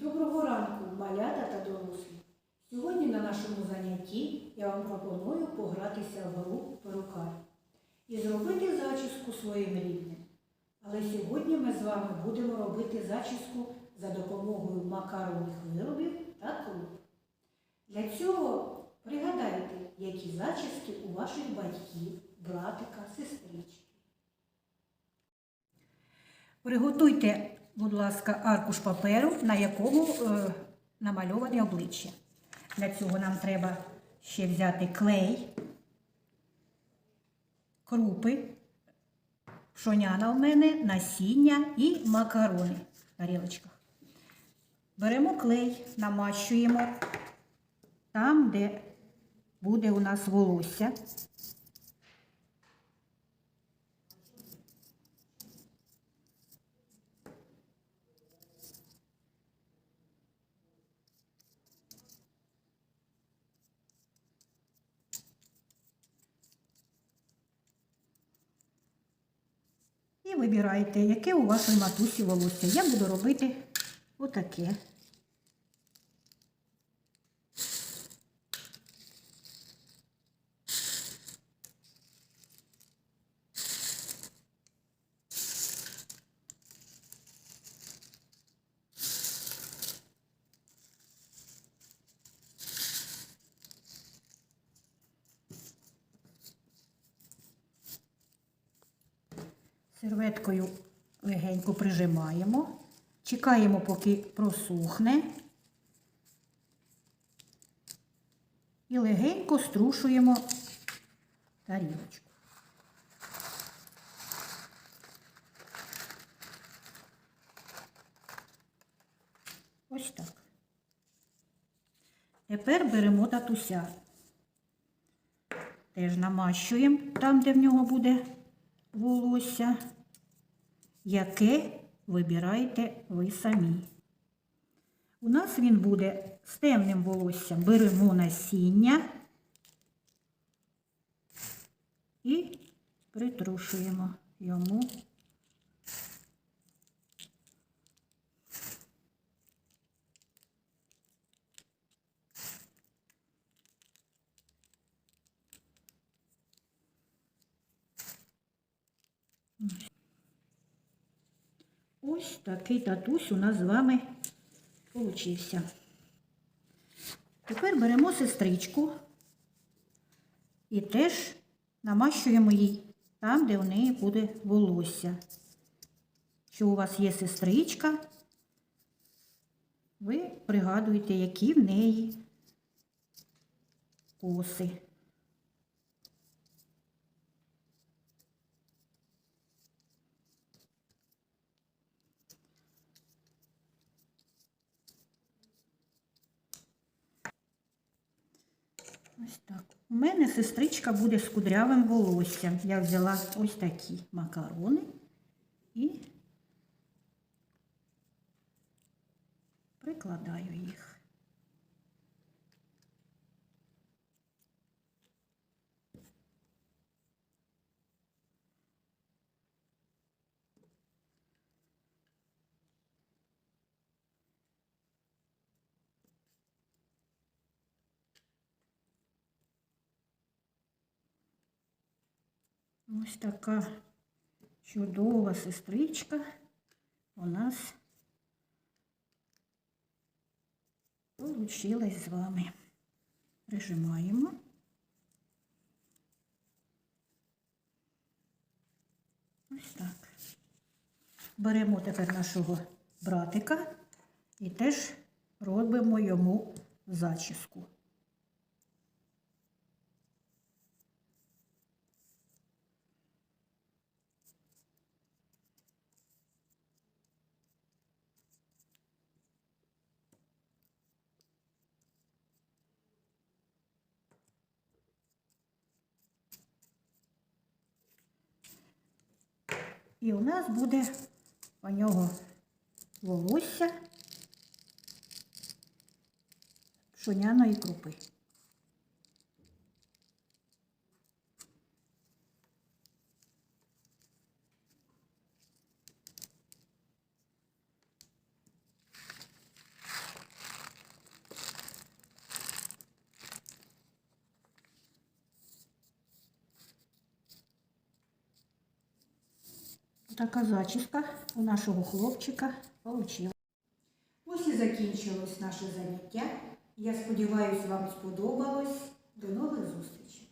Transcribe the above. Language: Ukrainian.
Доброго ранку, малята та дорослі. Сьогодні на нашому занятті я вам пропоную погратися в гру перукар і зробити зачіску своїм рідним. Але сьогодні ми з вами будемо робити зачіску за допомогою макаронних виробів та круп. Для цього пригадайте, які зачіски у ваших батьків, братика, сестрички. Приготуйте, будь ласка, аркуш паперу, на якому е, намальоване обличчя. Для цього нам треба ще взяти клей, крупи, пшоняна в мене, насіння і макарони в тарілочках. Беремо клей, намащуємо там, де буде у нас волосся. І вибирайте, яке у вашої матусі волосся. Я буду робити отаке. Серветкою легенько прижимаємо, чекаємо, поки просухне. І легенько струшуємо тарілочку. Ось так. Тепер беремо татуся. Теж намащуємо там, де в нього буде волосся, яке вибираєте ви самі. У нас він буде з темним волоссям. Беремо насіння і притрушуємо йому. Ось такий татусь у нас з вами получився. Тепер беремо сестричку і теж намащуємо їй там, де в неї буде волосся. Що у вас є сестричка, ви пригадуєте, які в неї коси. Ось так. У мене сестричка буде з кудрявим волоссям. Я взяла ось такі макарони і прикладаю їх. Ось така чудова сестричка у нас получилась з вами. Прижимаємо. Ось так. Беремо тепер нашого братика і теж робимо йому зачіску. І у нас буде у нього волосся пшоняної крупи. Така зачіска у нашого хлопчика вийшла. Ось і закінчилось наше заняття. Я сподіваюся, вам сподобалось. До нових зустрічей!